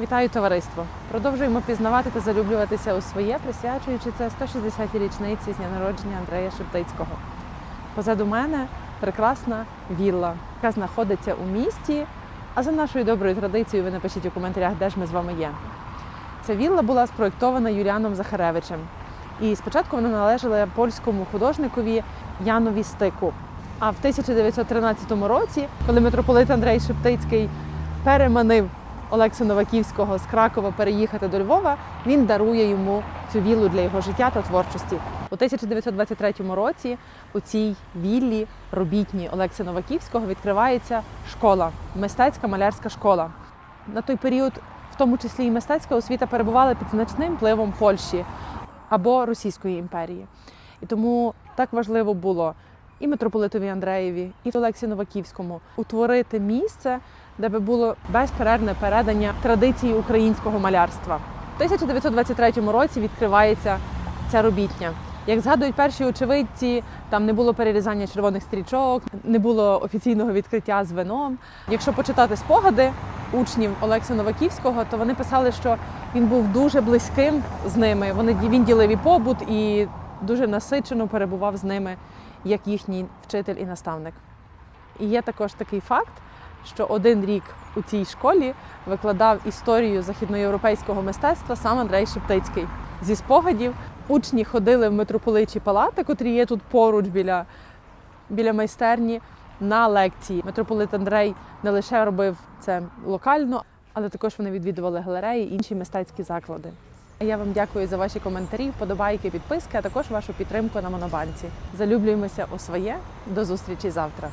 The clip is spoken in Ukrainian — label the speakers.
Speaker 1: Вітаю товариство! Продовжуємо пізнавати та залюблюватися у своє, присвячуючи це 160-й річниці з дня народження Андрея Шептицького. Позаду мене прекрасна вілла, яка знаходиться у місті. А за нашою доброю традицією, ви напишіть у коментарях, де ж ми з вами є. Ця вілла була спроєктована Юліаном Захаревичем. І спочатку вона належала польському художникові Янові Стику. А в 1913 році, коли митрополит Андрей Шептицький переманив Олекса Новаківського з Кракова переїхати до Львова, він дарує йому цю віллу для його життя та творчості. У 1923 році у цій віллі робітній Олекса Новаківського відкривається школа, мистецька малярська школа. На той період, в тому числі і мистецька освіта, перебувала під значним впливом Польщі або Російської імперії. І тому так важливо було і митрополитові Андреєві, і Олексі Новаківському утворити місце, де би було безперервне передання традиції українського малярства. У 1923 році відкривається ця робітня. Як згадують перші очевидці, там не було перерізання червоних стрічок, не було офіційного відкриття з вином. Якщо почитати спогади учнів Олекса Новаківського, то вони писали, що він був дуже близьким з ними. Вони він ділив і побут і дуже насичено перебував з ними як їхній вчитель і наставник. І є також такий факт, що один рік у цій школі викладав історію західноєвропейського мистецтва сам Андрей Шептицький. Зі спогадів учні ходили в митрополичі палати, котрі є тут поруч біля, біля майстерні, на лекції. Митрополит Андрей не лише робив це локально, але також вони відвідували галереї і інші мистецькі заклади. Я вам дякую за ваші коментарі, вподобайки, підписки, а також вашу підтримку на Монобанці. Залюблюємося у своє. До зустрічі завтра.